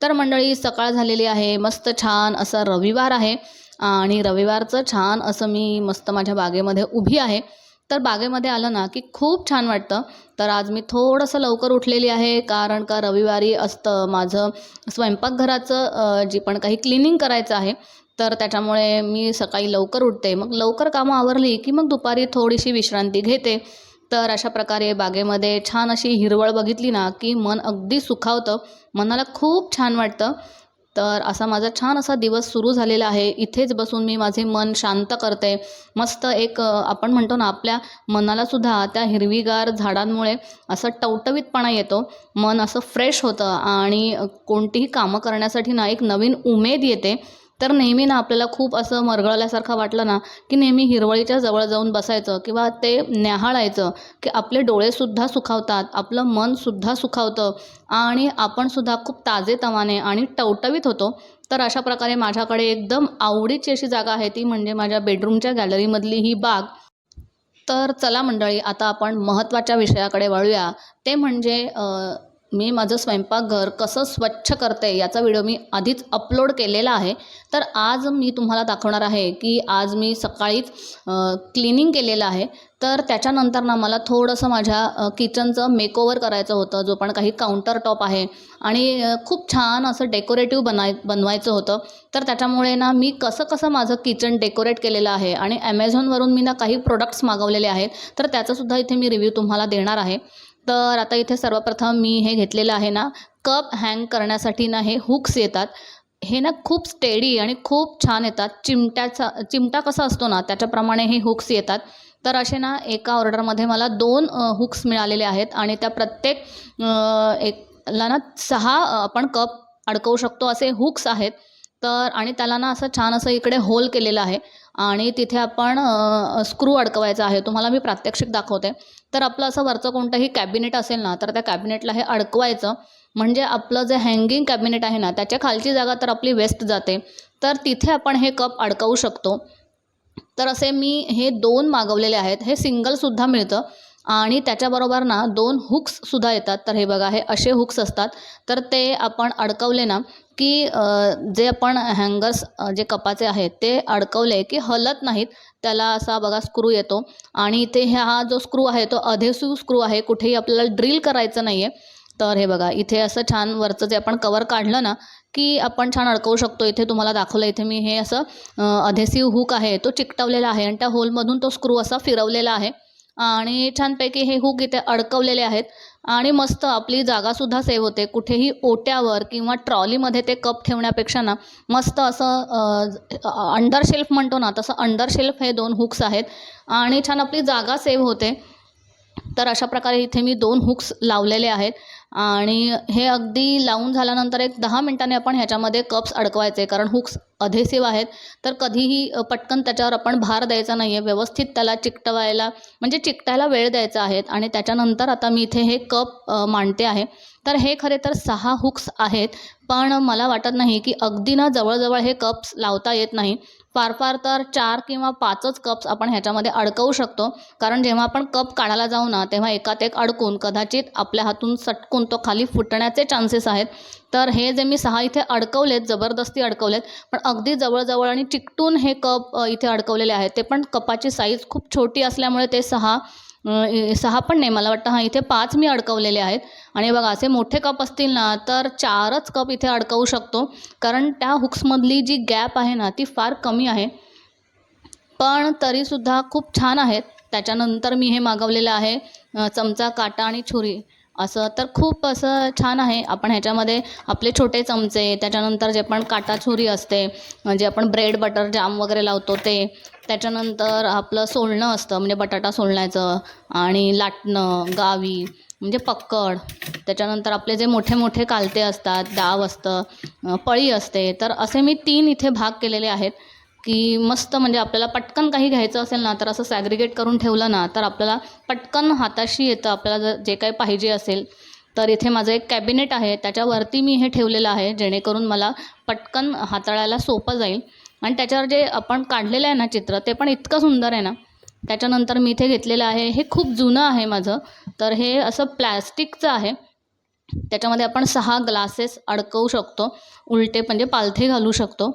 तर मंडळी सकाळ झालेली आहे. मस्त छान असा रविवार आहे. आणि रविवारचं छान असं मी मस्त माझ्या बागेमध्ये उभी आहे. तर बागेमध्ये आलं ना की खूप छान वाटतं. तर आज मी थोडंसं लवकर उठलेली आहे कारण का रविवारी असतं माझं स्वयंपाकघराचं जी पण काही क्लिनिंग करायचं आहे. तर त्याच्यामुळे मी सकाळी लवकर उठते. मग लवकर कामं आवरली की मग दुपारी थोडीशी विश्रांती घेते. तर अशा प्रकारे बागेमध्ये छान अशी हिरवळ बघितली ना की मन अगदी सुखावतं. मनाला खूप छान वाटतं. तर असा माझा छान असा दिवस सुरू झालेला आहे. इथेच बसून मी माझे मन शांत करते. मस्त एक आपण म्हणतो ना आपल्या मनालासुद्धा त्या हिरवीगार झाडांमुळे असं टवटवीतपणा येतो. मन असं फ्रेश होतं आणि कोणतीही कामं करण्यासाठी ना एक नवीन उमेद येते. तर नेहमी ना आपल्याला खूप असं मरगळल्यासारखं वाटलं ना की नेहमी हिरवळीच्या जवळ जाऊन बसायचं किंवा ते न्याहाळायचं की आपले डोळेसुद्धा सुखावतात आपलं मनसुद्धा सुखावतं आणि आपणसुद्धा खूप ताजेतवाने आणि टवटवीत होतो. तर अशा प्रकारे माझ्याकडे एकदम आवडीची अशी जागा आहे ती म्हणजे माझ्या बेडरूमच्या गॅलरीमधली ही बाग. तर चला मंडळी आता आपण महत्त्वाच्या विषयाकडे वळूया. ते म्हणजे मी माझं स्वयंपाकघर कसं स्वच्छ करते याचा व्हिडिओ मी आधीच अपलोड केलेला आहे. तर आज मी तुम्हाला दाखवणार आहे की आज मी सकाळीच क्लिनिंग केलेलं आहे. तर त्याच्यानंतर ना मला थोडंसं माझ्या किचनचं मेकओवर करायचं होतं जो पण काही काउंटर टॉप आहे. आणि खूप छान असं डेकोरेटिव्ह बनाय बनवायचं होतं. तर त्याच्यामुळे ना मी कसं कसं माझं किचन डेकोरेट केलेलं आहे आणि ॲमेझॉनवरून मी ना काही प्रोडक्ट्स मागवलेले आहेत. तर त्याचासुद्धा इथे मी रिव्ह्यू तुम्हाला देणार आहे. तर आता इथे सर्वप्रथम मी हे घेतलेलं आहे ना कप हँग करण्यासाठी ना हे हुक्स येतात. हे ना खूप स्टेडी आणि खूप छान येतात. चिमट्याचा चिमटा कसा असतो ना त्याच्याप्रमाणे हे हुक्स येतात. तर असे ना एका ऑर्डरमध्ये मला दोन हुक्स मिळालेले आहेत आणि त्या प्रत्येक एकला ना सहा आपण कप अडकवू शकतो असे हुक्स आहेत. तर आणि त्याला ना असं छान असं इकडे होल केलेलं आहे. आणि तिथे आपण स्क्रू अडकवायचा आहे. तुम्हाला मी प्रात्यक्षिक दाखवते. तर आपलं असं वरचं कोणतंही कॅबिनेट असेल ना तर त्या कॅबिनेटला हे अडकवायचं. म्हणजे आपलं जे हँगिंग कॅबिनेट आहे ना त्याच्या खालची जागा तर आपली वेस्ट जाते. तर तिथे आपण हे कप अडकवू शकतो. तर असे मी हे दोन मागवलेले आहेत. हे सिंगलसुद्धा मिळतं. आणि त्याच्याबरोबर ना दोन हुक्ससुद्धा येतात. तर हे बघा हे असे हुक्स असतात. तर ते आपण अडकवले ना की जे आपण हँगर्स जे कपाचे आहेत ते अडकवले की हलत नाहीत. त्याला असा बघा स्क्रू येतो. आणि इथे हा जो स्क्रू आहे तो अधेसिव्ह स्क्रू आहे. कुठेही आपल्याला ड्रिल करायचं नाही आहे तर हे बघा इथे असं छान वरचं जे आपण कवर काढलं ना की आपण छान अडकवू शकतो. इथे तुम्हाला दाखवलं इथे मी हे असं अधेसिव्ह हुक आहे तो चिकटवलेला आहे. आणि त्या होलमधून तो स्क्रू असा फिरवलेला आहे. आणि छानपैकी हे हुक इथे अडकवलेले आहेत. आणि मस्त आपली जागासुद्धा सेव्ह होते. कुठेही ओट्यावर किंवा ट्रॉलीमध्ये ते कप ठेवण्यापेक्षा ना मस्त असं अंडर शेल्फ म्हणतो ना तसं अंडर शेल्फ हे दोन हुक्स आहेत. आणि छान आपली जागा सेव्ह होते. तर अशा प्रकारे इथे मी दोन हुक्स लावलेले आहेत. आणि हे अगदी लावून झाल्यानंतर एक दहा मिनटाने आपण ह्याच्यामध्ये कप्स अडकवायचे कारण हुक्स अधेसिव आहेत. तर कधीही पटकन त्याच्यावर आपण भार द्यायचा नाही आहे व्यवस्थित त्याला चिकटवायला म्हणजे चिकटायला वेळ द्यायचा आहे. आणि त्याच्यानंतर आता मी इथे हे कप मांडते आहे. तर हे खरे तर सहा हुक्स आहेत. पण मला वाटत नाही की अगदी ना जवळजवळ हे कप्स लावता येत नाही. फार फार तर चार किंवा पाचच कप्स आपण ह्याच्यामध्ये अडकवू शकतो. कारण जेव्हा आपण कप काढायला जाऊ ना तेव्हा एकात एक अडकून कदाचित आपल्या हातून सटकून तो खाली फुटण्याचे चान्सेस आहेत. तर हे जे मी सहा इथे अडकवलेत जबरदस्ती अडकवलेत पण अगदी जवळजवळ आणि चिकटून हे कप इथे अडकवलेले आहेत ते पण कपाची साईज खूप छोटी असल्यामुळे ते सहा सहा पण नाही. मला वाटतं हां इथे पाच मी अडकवलेले आहेत. आणि बघा असे मोठे कप असतील ना तर चारच कप इथे अडकवू शकतो. कारण त्या हुक्समधली जी गॅप आहे ना ती फार कमी आहे. पण तरीसुद्धा खूप छान आहेत. त्याच्यानंतर मी हे मागवलेलं आहे चमचा काटा आणि छुरी. असं तर खूप असं छान आहे. आपण ह्याच्यामध्ये आपले छोटे चमचे त्याच्यानंतर जे पण काटा छुरी असते जे आपण ब्रेड बटर जाम वगैरे लावतो ते त्याच्यानंतर आपलं सोलणं असतं म्हणजे बटाटा सोलण्याचं आणि लाटणं गावी म्हणजे पक्कड. त्याच्यानंतर आपले जे मोठे मोठे कालते असतात डाव असतं पळी असते तर असे मी तीन इथे भाग केलेले आहेत की मस्त म्हणजे आपल्याला पटकन काही घ्यायचं असेल ना तर असं सॅग्रिगेट करून ठेवलं ना तर आपल्याला पटकन हाताशी येतं आपल्याला जर जे काही पाहिजे असेल तर इथे माझं एक कॅबिनेट आहे त्याच्यावरती मी हे ठेवलेलं आहे जेणेकरून मला पटकन हाताळायला सोपं जाईल. आणि त्याच्यावर जे आपण काढलेलं आहे ना चित्र ते पण इतकं सुंदर आहे ना. त्याच्यानंतर मी इथे घेतलेलं आहे हे खूप जुनं आहे माझं. तर हे असं प्लॅस्टिकचं आहे. त्याच्यामध्ये आपण सहा ग्लासेस अडकवू शकतो उलटे म्हणजे पालथे घालू शकतो.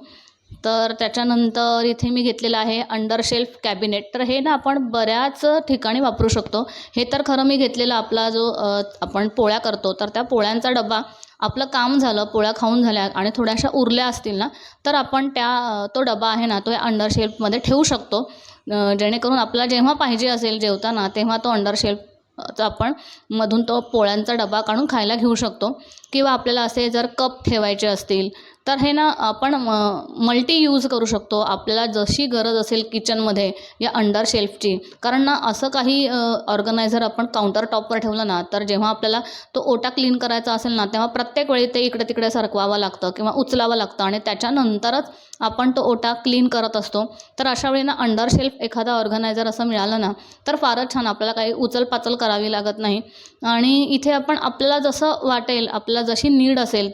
तर त्याच्यानंतर इथे मी घेतलेलं आहे अंडर शेल्फ कॅबिनेट तर हे ना आपण बऱ्याच ठिकाणी वापरू शकतो. हे तर खरं मी घेतलेलं आपला जो आपण पोळ्या करतो तर त्या पोळ्यांचा डबा आपलं काम झालं पोळ्या खाऊन झाल्या आणि थोड्याशा उरल्या असतील ना तर आपण त्या तो डबा आहे ना तो अंडर शेल्फमध्ये ठेवू शकतो. जेणेकरून आपला जेव्हा पाहिजे असेल जेवताना तेव्हा तो अंडर शेल्फ आपण मधून तो पोळ्यांचा डबा काढून खायला घेऊ शकतो. किंवा आपल्याला असे जर कप ठेवायचे असतील तर हे ना आपण मल्टी यूज करू शकतो. आपल्याला जशी गरज असेल किचनमध्ये या अंडर शेल्फची कारण ना असं काही ऑर्गनायझर आपण काउंटर टॉपवर ठेवलं ना तर जेव्हा आपल्याला तो ओटा क्लीन करायचा असेल ना तेव्हा प्रत्येक वेळी ते इकडे तिकडे सरकवावं लागतं किंवा उचलावं लागतं आणि त्याच्यानंतरच आपण तो ओटा क्लीन करत असतो. तर अशा वेळी ना अंडर शेल्फ एखादा ऑर्गनायझर असं मिळालं ना तर फारच छान. आपल्याला काही उचलपाचल करावी लागत नाही. आणि इथे आपण आपल्याला जसं वाटेल आपल्याला जशी नीड असेल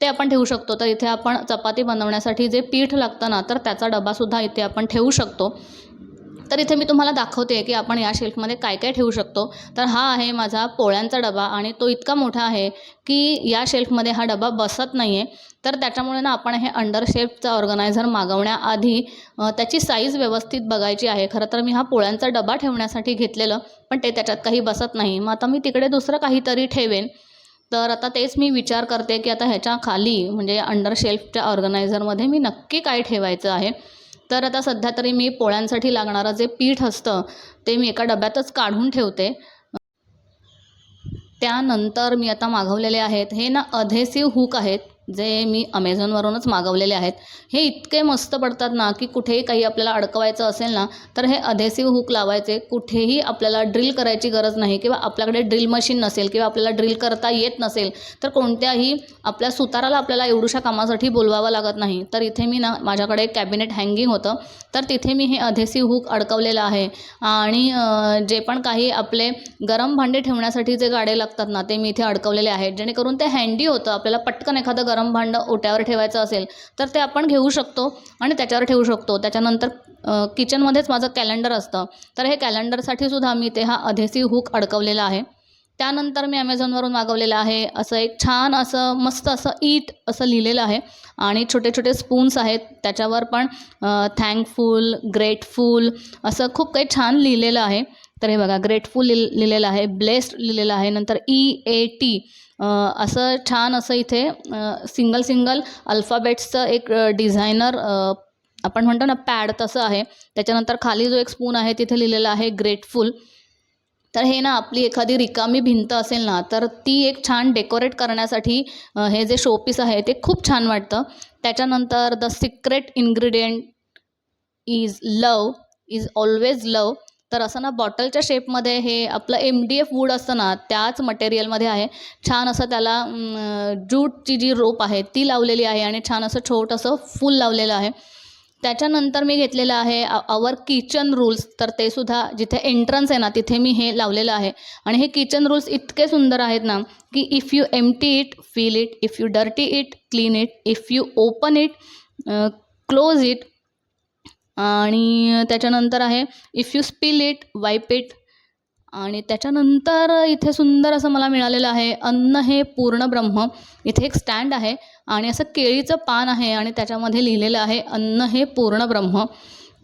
ते आपण ठेवू शकतो. तर इथे आपण चपाती बनवण्यासाठी जे पीठ लागतं ना तर त्याचा डबासुद्धा इथे आपण ठेवू शकतो. तर इथे मी तुम्हाला दाखवते की आपण या शेल्फमध्ये काय काय ठेवू शकतो. तर हा आहे माझा पोळ्यांचा डबा आणि तो इतका मोठा आहे की या शेल्फमध्ये हा डबा बसत नाही आहे तर त्याच्यामुळे ना आपण हे अंडर शेल्फचा ऑर्गनायझर मागवण्याआधी त्याची साईज व्यवस्थित बघायची आहे. खरं तर मी हा पोळ्यांचा डबा ठेवण्यासाठी घेतलेलं पण ते त्याच्यात काही बसत नाही. मग आता मी तिकडे दुसरं काहीतरी ठेवेन. तर आता तेच मी विचार करते की आता ह्याच्या खाली म्हणजे अंडर शेल्फच्या ऑर्गनायझरमध्ये मी नक्की काय ठेवायचं आहे. तर आता सध्या तरी मी पोळ्यांसाठी लागणारं जे पीठ असतं ते मी एका डब्यातच काढून ठेवते. त्यानंतर मी आता मागवलेले आहेत हे ना अधेसिव्ह हुक आहेत. जे मी अमेझॉनवरूनच मागवलेले आहेत हे इतके मस्त पडतात ना की कुठेही काही आपल्याला अडकवायचं असेल ना तर हे अधेसिव्ह हुक लावायचे. कुठेही आपल्याला ड्रिल करायची गरज नाही किंवा आपल्याकडे ड्रिल मशीन नसेल किंवा आपल्याला ड्रिल करता येत नसेल तर कोणत्याही आपल्या सुताराला आपल्याला एवढूशा कामासाठी बोलवावं लागत नाही. तर इथे मी ना माझ्याकडे एक कॅबिनेट हँगिंग होतं. तर तिथे मी हे अधेसिव्ह हुक अडकवलेलं आहे. आणि जे पण काही आपले गरम भांडे ठेवण्यासाठी जे गाडे लागतात ना ते मी इथे अडकवलेले आहेत. जेणेकरून ते हँडी होतं. आपल्याला पटकन एखादं गरम भांडं ओट्यावर ठेवायचं असेल तर ते आपण घेऊ शकतो आणि त्याच्यावर ठेवू शकतो. त्याच्यानंतर किचनमध्येच माझं कॅलेंडर असतं. तर हे कॅलेंडरसाठी सुद्धा मी ते हा अधेसिव्ह हुक अडकवलेला आहे. त्यानंतर मी ॲमेझॉनवरून मागवलेलं आहे. असं एक छान असं मस्त असं ईट असं लिहिलेलं आहे. आणि छोटे छोटे स्पून्स आहेत. त्याच्यावर पण थँकफुल ग्रेटफुल असं खूप काही छान लिहिलेलं आहे. तर हे बघा ग्रेटफुल लिहिलेलं आहे ब्लेस्ड लिहिलेलं आहे. नंतर ई ए टी असं छान असं इथे सिंगल सिंगल अल्फाबेट्सचं एक डिझायनर आपण म्हणतो ना पॅड तसं आहे. त्याच्यानंतर खाली जो एक स्पून आहे तिथे लिहिलेलं आहे ग्रेटफुल तर हे ना आपली एखादी रिकामी भिंत असेल ना तर ती एक छान डेकोरेट करण्यासाठी हे जे शोपीस आहे ते खूप छान वाटतं. त्याच्यानंतर the secret ingredient is love is always love तर असं ना बॉटलच्या शेपमध्ये हे आपलं एम डी एफ वूड असतं ना त्याच मटेरियलमध्ये आहे. छान असं त्याला जूटची जी रोप आहे ती लावलेली आहे आणि छान असं छोटंसं फूल लावलेलं आहे. त्याच्यानंतर मी घेतलेलं आहे आवर किचन रूल्स तर ते सुद्धा जिथे एंट्रन्स आहे ना तिथे मी हे लावलेलं आहे. आणि हे किचन रूल्स इतके सुंदर आहेत ना की if you empty it fill it if you dirty it clean it if you open it close it आणि त्याच्यानंतर आहे if you spill it wipe it आणि त्याच्यानंतर इथे सुंदर असं मला मिळालेलं आहे अन्न हे पूर्ण ब्रह्म. इथे एक स्टँड आहे आणि असं केळीचं पान आहे आणि त्याच्यामध्ये लिहिलेलं आहे अन्न हे पूर्ण ब्रह्म.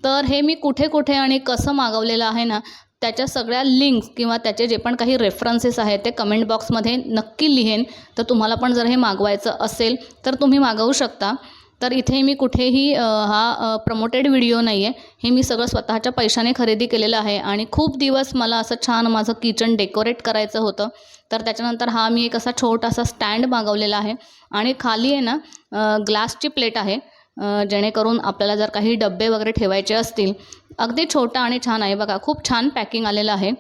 तर हे मी कुठे कुठे आणि कसं मागवलेलं आहे ना त्याच्या सगळ्या लिंक्स किंवा त्याचे जे पण काही रेफरन्सेस आहेत ते कमेंट बॉक्समध्ये नक्की लिहेन. तर तुम्हाला पण जर हे मागवायचं असेल तर तुम्ही मागवू शकता. तर इथे मी कुठेही हा प्रमोटेड व्हिडिओ नाही आहे हे मी सगळं स्वतःच्या पैशाने खरेदी केलेलं आहे आणि खूप दिवस मला असं छान माझं किचन डेकोरेट करायचं होतं. तर त्याच्यानंतर हा मी एक असा छोटासा स्टँड मागवलेला आहे आणि खाली आहे ना ग्लासची प्लेट आहे. जेणेकरून आपल्याला जर काही डबे वगैरे ठेवायचे असतील अगदी छोटा आणि छान आहे बघा खूप छान पॅकिंग आलेलं आहे.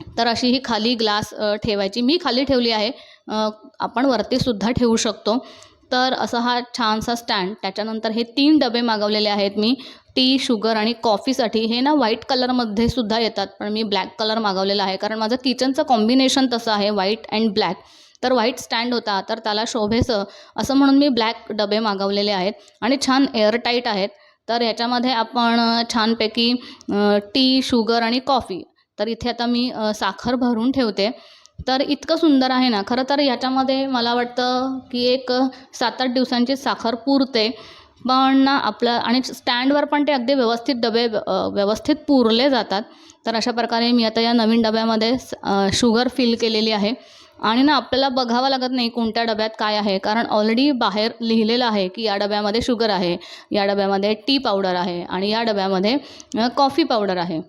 तर अशी ही खाली ग्लास ठेवायची. मी खाली ठेवली आहे. आपण वरतीसुद्धा ठेवू शकतो. तर असा हा छानसा स्टँड त्याच्यानंतर हे तीन डबे मागवलेले आहेत मी. टी शुगर आणि कॉफीसाठी. हे ना व्हाईट कलरमध्ये सुद्धा येतात पण मी ब्लॅक कलर मागवलेला आहे. कारण माझं किचनचं कॉम्बिनेशन तसं आहे व्हाईट अँड ब्लॅक. तर व्हाईट स्टँड होता तर त्याला शोभेचं असं म्हणून मी ब्लॅक डबे मागवलेले आहेत. आणि छान एअरटाईट आहेत. तर याच्यामध्ये आपण छानपैकी टी शुगर आणि कॉफी. तर इथे आता मी साखर भरून ठेवते. तर इतकं सुंदर आहे ना. खरं तर याच्यामध्ये मला वाटतं की एक सात आठ दिवसांची साखर पुरते. पण ना आपलं आणि स्टँडवर पण ते अगदी व्यवस्थित डबे व्यवस्थित पुरले जातात. तर अशा प्रकारे मी आता या नवीन डब्यामध्ये शुगर फिल केलेली आहे. आणि ना आपल्याला बघावं लागत नाही कोणत्या डब्यात काय आहे. कारण ऑलरेडी बाहेर लिहिलेलं आहे की या डब्यामध्ये शुगर आहे या डब्यामध्ये टी पावडर आहे आणि या डब्यामध्ये कॉफी पावडर आहे.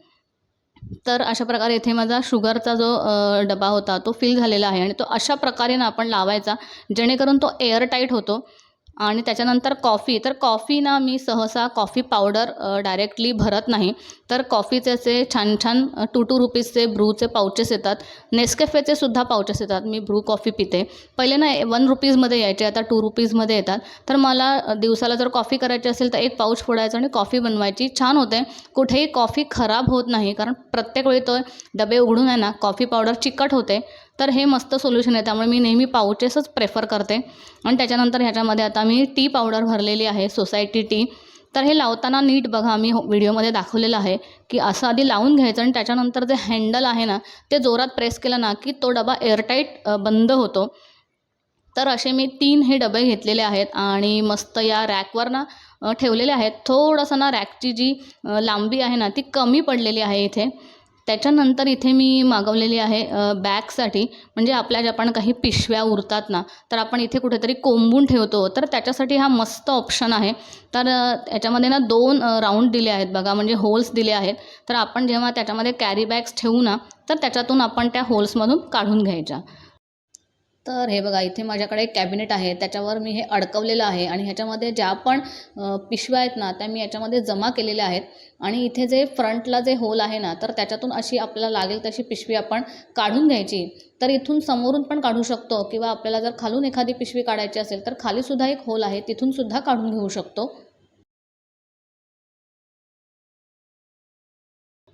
तर अशा प्रकारे इथे माझा शुगरचा जो डबा होता तो फिल झालेला आहे. आणि तो अशा प्रकारे ना आपण लावायचा जेणेकरून तो एअरटाईट होतो. आणि त्याच्यानंतर कॉफी. तर कॉफी ना मी सहसा कॉफी पावडर डायरेक्टली भरत नाही. तर कॉफीचे असे छान छान टू टू रुपीजचे ब्रूचे पाउचेस येतात. नेस्कॅफेचे सुद्धा पाउचेस येतात. मी ब्रू कॉफी पिते. पहिले ना वन रुपीजमध्ये यायचे. आता टू रुपीजमध्ये येतात. तर मला दिवसाला जर कॉफी करायची असेल तर एक पाऊच फोडायचं आणि कॉफी बनवायची. छान होते. कुठेही कॉफी खराब होत नाही. कारण प्रत्येक वेळी तो डबे उघडून आहे ना कॉफी पावडर चिकट होते. तर हे मस्त सोल्युशन आहे. त्यामुळे मी नेहमी पाउचेसच प्रेफर करते. आणि त्याच्यानंतर ह्याच्यामध्ये आता मी टी पावडर भरलेली आहे सोसायटी टी तर हे लावताना नीट बघा मी हो- व्हिडिओमध्ये दाखवलेलं आहे की असं आधी लावून घ्यायचं आणि त्याच्यानंतर जे हँडल आहे ना ते जोरात प्रेस केलं ना की तो डबा एअरटाईट बंद होतो. तर असे मी तीन हे डबे घेतलेले आहेत आणि मस्त या रॅकवर ना ठेवलेले आहेत. थोडंसं ना रॅकची जी लांबी आहे ना ती कमी पडलेली आहे इथे. त्याच्यानंतर इथे मी मागवलेली आहे बॅगसाठी. म्हणजे आपल्या ज्या आपण काही पिशव्या उरतात ना तर आपण इथे कुठेतरी कोंबून ठेवतो. तर त्याच्यासाठी हा मस्त ऑप्शन आहे. तर याच्यामध्ये ना दोन राऊंड दिले आहेत बघा. म्हणजे होल्स दिले आहेत. तर आपण जेव्हा त्याच्यामध्ये कॅरी बॅग्स ठेवू ना तर त्याच्यातून आपण त्या होल्समधून काढून घ्यायच्या. तर हे बघा इथे माझ्याकडे एक कॅबिनेट आहे. त्याच्यावर मी हे अडकवलेलं आहे आणि ह्याच्यामध्ये ज्या पण पिशव्या आहेत ना त्या मी याच्यामध्ये जमा केलेल्या आहेत. आणि इथे जे फ्रंटला जे होल आहे ना तर त्याच्यातून अशी आपल्याला लागेल तशी पिशवी आपण काढून घ्यायची. तर इथून समोरून पण काढू शकतो किंवा आपल्याला जर खालून एखादी पिशवी काढायची असेल तर खालीसुद्धा एक होल आहे. तिथूनसुद्धा काढून घेऊ शकतो.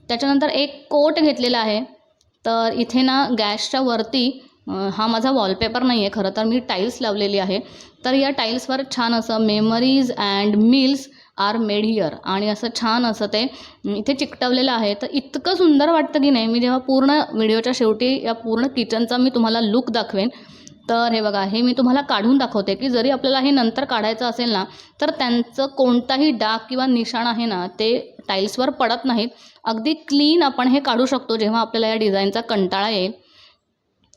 त्याच्यानंतर एक कोट घेतलेला आहे. तर इथे ना गॅसच्या वरती हा माझा वॉलपेपर नाही आहे खरं तर मी टाईल्स लावलेली आहे. तर या टाईल्सवर छान असं memories and meals are made here आणि असं छान असं ते इथे चिकटवलेलं आहे. तर इतकं सुंदर वाटतं की नाही मी जेव्हा पूर्ण व्हिडिओच्या शेवटी या पूर्ण किचनचा मी तुम्हाला लुक दाखवेन. तर हे बघा हे मी तुम्हाला काढून दाखवते की जरी आपल्याला हे नंतर काढायचं असेल ना तर त्यांचं कोणताही डाग किंवा निशाण आहे ना ते टाईल्सवर पडत नाहीत. अगदी क्लीन आपण हे काढू शकतो जेव्हा आपल्याला या डिझाईनचा कंटाळा येईल.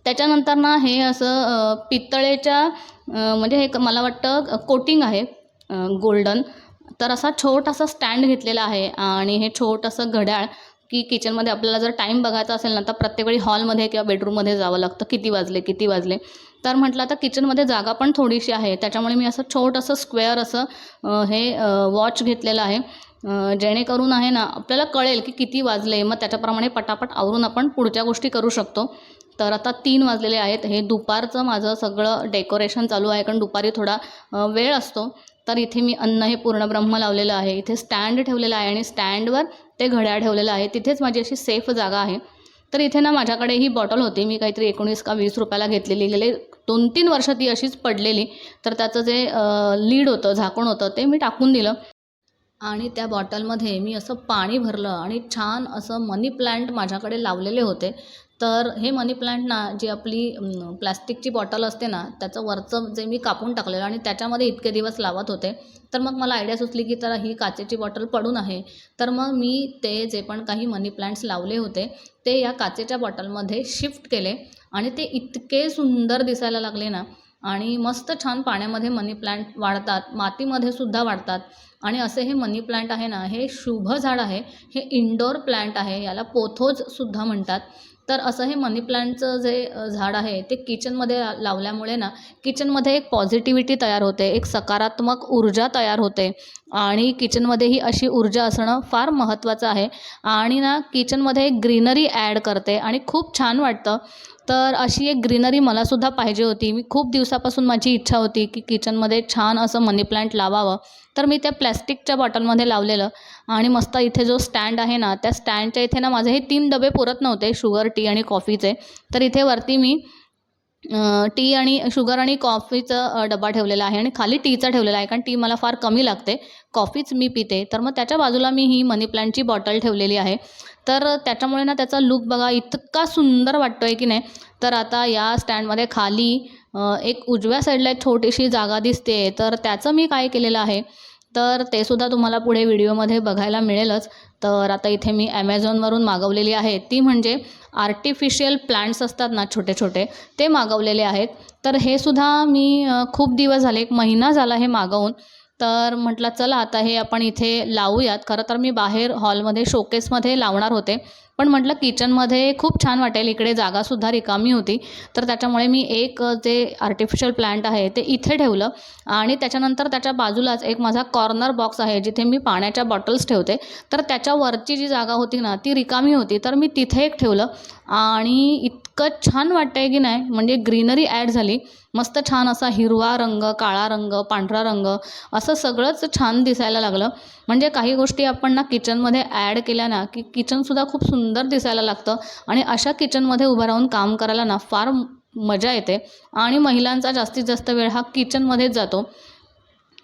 त्याच्यानंतर ना हे असं पितळेच्या म्हणजे हे क- मला वाटतं कोटिंग आहे गोल्डन. तर असा छोटासा स्टँड घेतलेला आहे आणि हे छोटंसं घड्याळ की किचनमध्ये आपल्याला जर टाईम बघायचा असेल ना तर प्रत्येक वेळी हॉलमध्ये किंवा बेडरूममध्ये जावं लागतं. किती वाजले किती वाजले? तर म्हटलं आता किचनमध्ये जागा पण थोडीशी आहे. त्याच्यामुळे मी असं छोटंसं स्क्वेअर असं हे वॉच घेतलेलं आहे. जेणेकरून आहे ना आपल्याला कळेल की किती वाजले. मग त्याच्याप्रमाणे पटापट आवरून आपण पुढच्या गोष्टी करू शकतो. तर आता तीन वाजलेले आहेत. हे दुपारचं माझं सगळं डेकोरेशन चालू आहे. कारण दुपारी थोडा वेळ असतो. तर इथे मी अन्न हे पूर्ण ब्रह्म लावलेलं आहे. इथे स्टँड ठेवलेलं आहे आणि स्टँडवर ते घड्याळ ठेवलेलं आहे. तिथेच माझी अशी सेफ जागा आहे. तर इथे ना माझ्याकडे ही बॉटल होती. मी काहीतरी एकोणीस का वीस रुपयाला घेतलेली. गेले दोन तीन वर्ष ती अशीच पडलेली. तर त्याचं जे लीड होतं झाकण होतं ते मी टाकून दिलं. आणि त्या बॉटलमध्ये मी असं पाणी भरलं आणि छान असं मनी प्लांट माझ्याकडे लावलेले होते. तर हे मनी प्लांट ना जी आपली प्लॅस्टिकची बॉटल असते ना त्याचं वरचं जे मी कापून टाकलेलं आणि त्याच्यामध्ये इतके दिवस लावत होते तर मग मला आयडिया सुचली की तर ही काचेची बॉटल पडून आहे. तर मग मी ते जे पण काही मनी प्लांट्स लावले होते ते या काचेच्या बॉटलमध्ये शिफ्ट केले आणि ते इतके सुंदर दिसायला लागले ना आणि मस्त छान पाण्यामध्ये मनी प्लांट वाढतात मातीमध्ये सुद्धा वाढतात आणि असे हे मनी प्लांट आहे ना हे शुभ झाड आहे हे इंडोर प्लांट आहे याला पोथोज सुद्धा म्हणतात. तर असं हे मनी प्लांटचं जे झाड आहे ते किचनमध्ये लावल्यामुळे ना किचनमध्ये एक पॉझिटिव्हिटी तयार होते एक सकारात्मक ऊर्जा तयार होते. आणि किचनमध्ये ही अशी ऊर्जा असणं फार महत्त्वाचं आहे. आणि ना किचनमध्ये ग्रीनरी ॲड करते आणि खूप छान वाटतं. तर अशी एक ग्रीनरी मलासुद्धा पाहिजे होती. मी खूप दिवसापासून माझी इच्छा होती की किचनमध्ये छान असं मनी प्लांट लावावं. तर मी त्या प्लॅस्टिकच्या बॉटलमध्ये लावलेलं. आणि मस्त इथे जो स्टँड आहे ना त्या स्टँडच्या इथे ना माझे हे तीन डबे पुरत नव्हते शुगर टी आणि कॉफीचे. तर इथे वरती मी टी आणि शुगर आणि कॉफीचा डबा ठेवलेला आहे आणि खाली टीचा ठेवलेला आहे कारण टी मला फार कमी लागते. कॉफीच मी पिते. तर मग त्याच्या बाजूला मी ही मनी प्लांटची बॉटल ठेवलेली आहे. तर त्याच्यामुळे ना त्याचा लुक बघा इतका सुंदर वाटतो आहे की नाही. तर आता या स्टँडमध्ये खाली एक उजव्या साईडला एक छोटीशी जागा दिसते तर त्याचं मी काय केलेलं आहे तर ते सुद्धा तुम्हाला पुढे व्हिडिओमध्ये बघायला मिळेलच. तर आता इथे मी ॲमेझॉनवरून मागवलेली आहे. ती म्हणजे आर्टिफिशियल प्लांट्स असतात ना छोटे छोटे ते मागवलेले आहेत. तर हे सुद्धा मी खूप दिवस झाले एक महिना झाला हे मागवून. तर म्हटलं चला आता हे आपण इथे लावूयात. खरं तर मी बाहेर हॉलमध्ये शोकेसमध्ये लावणार होते. पण म्हटलं किचनमध्ये खूप छान वाटेल इकडे जागासुद्धा रिकामी होती. तर त्याच्यामुळे मी एक जे आर्टिफिशियल प्लांट आहे ते इथे ठेवलं आणि त्याच्यानंतर त्याच्या बाजूलाच एक माझा कॉर्नर बॉक्स आहे जिथे मी पाण्याच्या बॉटल्स ठेवते. तर त्याच्यावरची जी जागा होती ना ती रिकामी होती. तर मी तिथे एक ठेवलं आणि इतकं छान वाटतंय की नाही? म्हणजे ग्रीनरी ॲड झाली. मस्त छान असा हिरवा रंग काळा रंग पांढरा रंग असं सगळंच छान दिसायला लागलं. म्हणजे काही गोष्टी आपण ना किचनमध्ये ॲड केल्या ना की किचनसुद्धा खूप सुंदर दिसायला लागतं आणि अशा किचनमध्ये उभं राहून काम करायला ना फार मजा येते. आणि महिलांचा जास्तीत जास्त वेळ हा किचनमध्येच जातो.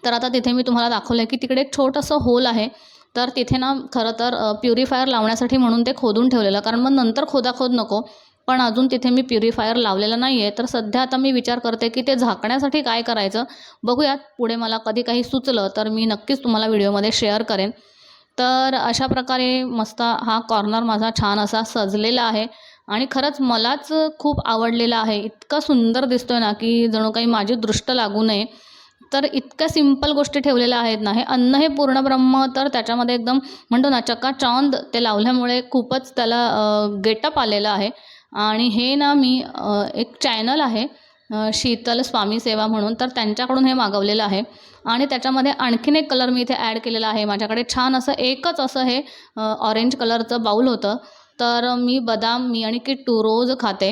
तर आता तिथे मी तुम्हाला दाखवलं आहे की तिकडे एक छोटंसं होल आहे. तर तिथे ना खरं तर प्युरिफायर लावण्यासाठी म्हणून ते खोदून ठेवलेलं. कारण मग नंतर खोदाखोद नको. पण अजून तिथे मी प्युरिफायर लावलेला नाही आहे तर सध्या आता मी विचार करते की ते झाकण्यासाठी काय करायचं? बघूयात पुढे मला कधी काही सुचलं तर मी नक्कीच तुम्हाला व्हिडिओमध्ये शेअर करेन. तर अशा प्रकारे मस्त हा कॉर्नर माझा छान असा सजलेला आहे. आणि खरंच मलाच खूप आवडलेला आहे. इतका सुंदर दिसतोय ना की जणू काही माझी दृष्ट लागू नये. तर इतक्या सिंपल गोष्टी ठेवलेल्या आहेत ना हे अन्न हे पूर्ण ब्रह्म तर त्याच्यामध्ये एकदम म्हणतो ना चकाचांद ते लावल्यामुळे खूपच त्याला गेटअप आलेलं आहे. आणि हे ना मी एक चॅनल आहे शीतल स्वामी सेवा म्हणून तर त्यांच्याकडून हे मागवलेलं आहे. आणि त्याच्यामध्ये आणखीन एक कलर मी इथे ॲड केलेला आहे. माझ्याकडे छान असं एकच असं हे ऑरेंज कलरचं बाऊल होतं. तर मी बदाम मी आणि किट्टू रोज खाते.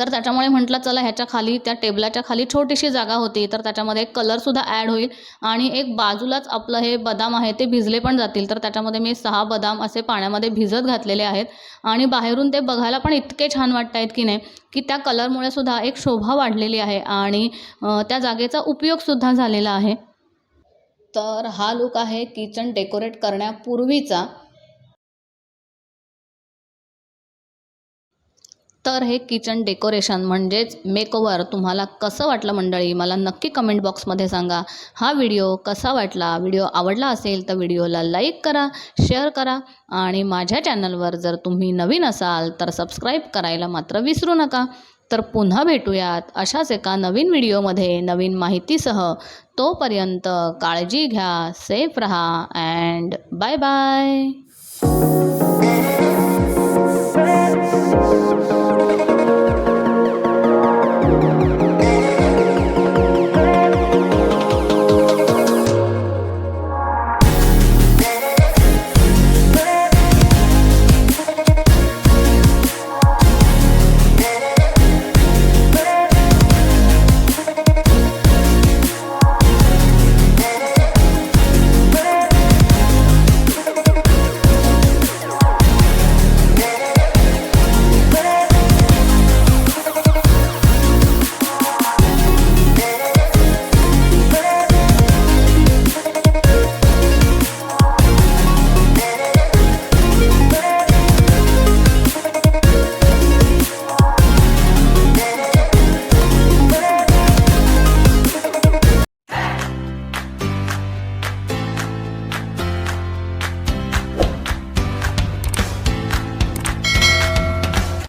तर त्याच्यामुळे म्हटलं चला ह्याच्या खाली त्या टेबलाच्या खाली छोटीशी जागा होती. तर त्याच्यामध्ये एक कलरसुद्धा ॲड होईल. आणि एक बाजूलाच आपलं हे बदाम आहे ते भिजले पण जातील. तर त्याच्यामध्ये मी सहा बदाम असे पाण्यामध्ये भिजत घातलेले आहेत. आणि बाहेरून ते बघायला पण इतके छान वाटत आहेत की नाही की त्या कलरमुळे सुद्धा एक शोभा वाढलेली आहे. आणि त्या जागेचा उपयोगसुद्धा झालेला आहे. तर हा लुक आहे किचन डेकोरेट करण्यापूर्वीचा. तर हे किचन डेकोरेशन म्हणजेच मेकओवर तुम्हाला कसं वाटलं मंडळी? मला नक्की कमेंट बॉक्समध्ये सांगा. हा व्हिडिओ कसा वाटला? व्हिडिओ आवडला असेल तर व्हिडिओला लाईक करा शेअर करा आणि माझ्या चॅनलवर जर तुम्ही नवीन असाल तर सबस्क्राईब करायला मात्र विसरू नका. तर पुन्हा भेटूयात अशाच एका नवीन व्हिडिओमध्ये नवीन माहितीसह. तोपर्यंत काळजी घ्या सेफ रहा अँड बाय बाय